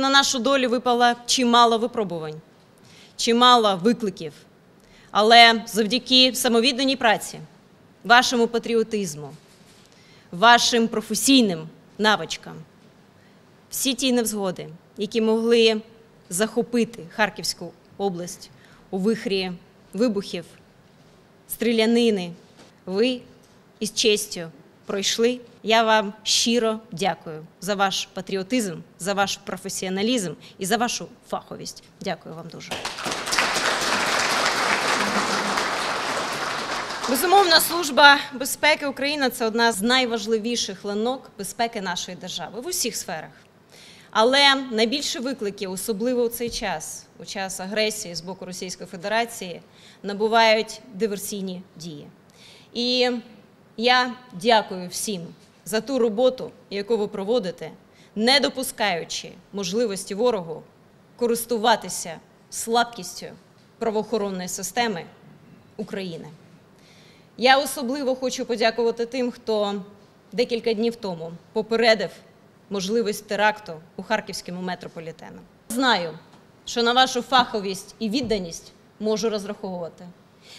На нашу долю випало чимало випробувань, чимало викликів. Але завдяки самовідданій праці, вашому патріотизму, вашим професійним навичкам, всі ті невзгоди, які могли захопити Харківську область у вихрі вибухів, стрілянини, ви із честю пройшли. Я вам щиро дякую за ваш патріотизм, за ваш професіоналізм і за вашу фаховість. Дякую вам дуже. Безумовно, служба безпеки України це одна з найважливіших ланок безпеки нашої держави в усіх сферах. Але найбільше викликів, особливо у цей час, у час агресії з боку Російської Федерації, набувають диверсійні дії. І я дякую всім за ту роботу, яку ви проводите, не допускаючи можливості ворогу користуватися слабкістю правоохоронної системи України. Я особливо хочу подякувати тим, хто декілька днів тому попередив можливість теракту у харківському метрополітену. Знаю, що на вашу фаховість і відданість можу розраховувати.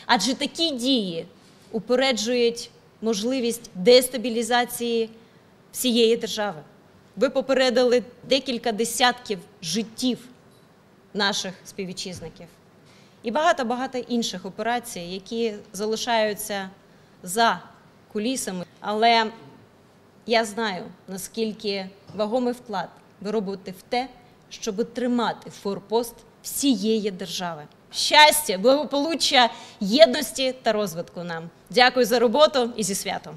Адже такі дії упереджують можливість дестабілізації всієї держави. Ви попередили декілька десятків життів наших співвітчизників і багато-багато інших операцій, які залишаються за кулісами. Але я знаю, наскільки вагомий вклад ви робите в те, щоб тримати форпост всієї держави. Щастя, благополуччя, єдності та розвитку нам. Дякую за роботу і зі святом.